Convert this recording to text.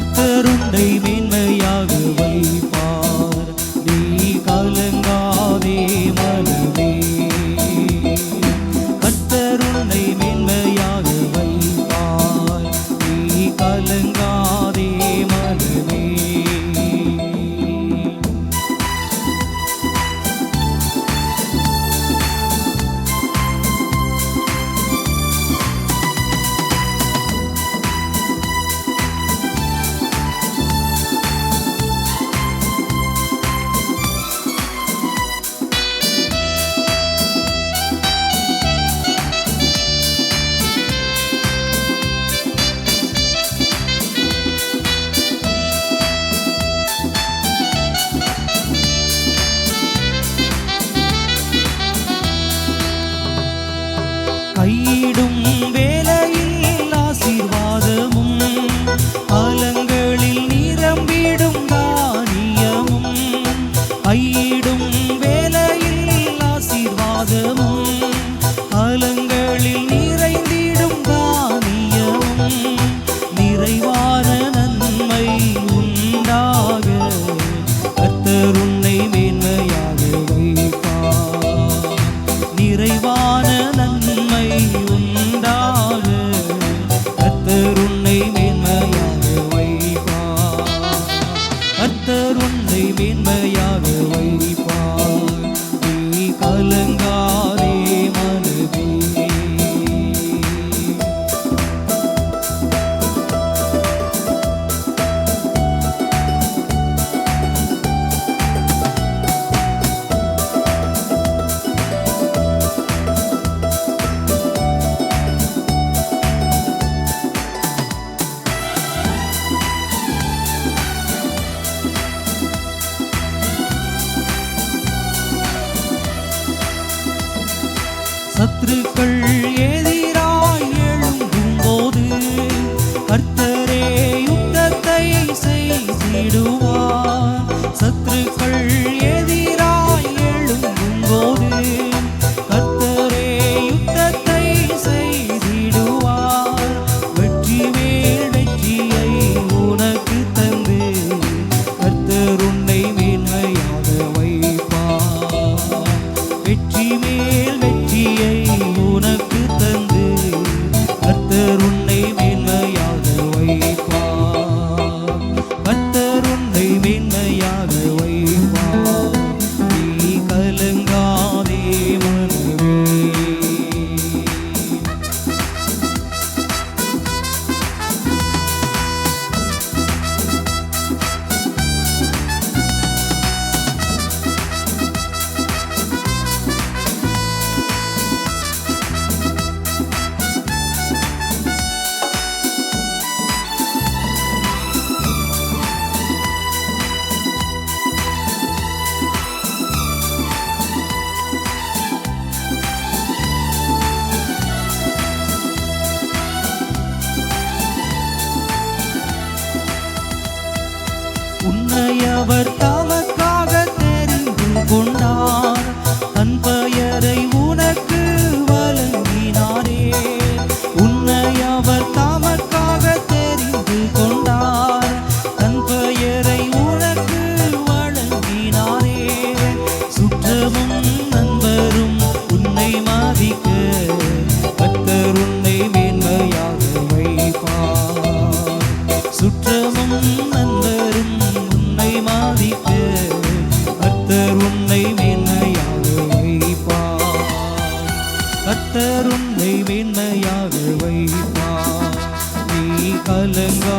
கர்த்தருண்டை மேன்மையாக வைப்பார் சத்துருக்கள் எதிராய் எழும்பும் போது கர்த்தரே யுத்தத்தை செய்திடுவோம். அவர் தமக்காக தெரிந்து கொண்டார். தன் பெயரை உனக்கு வழங்கினாரே. உன்னை அவர் தமக்காக தெரிந்து கொண்டார். தன் பெயரை உனக்கு வழங்கினாரே. சுற்றமும் உன்னை மதிக்க கர்த்தர் உன்னை மேன்மையாக வைப்பார். கர்த்தர் உன்னை மேன்மையாக வைப்பார். நீ கலங்கா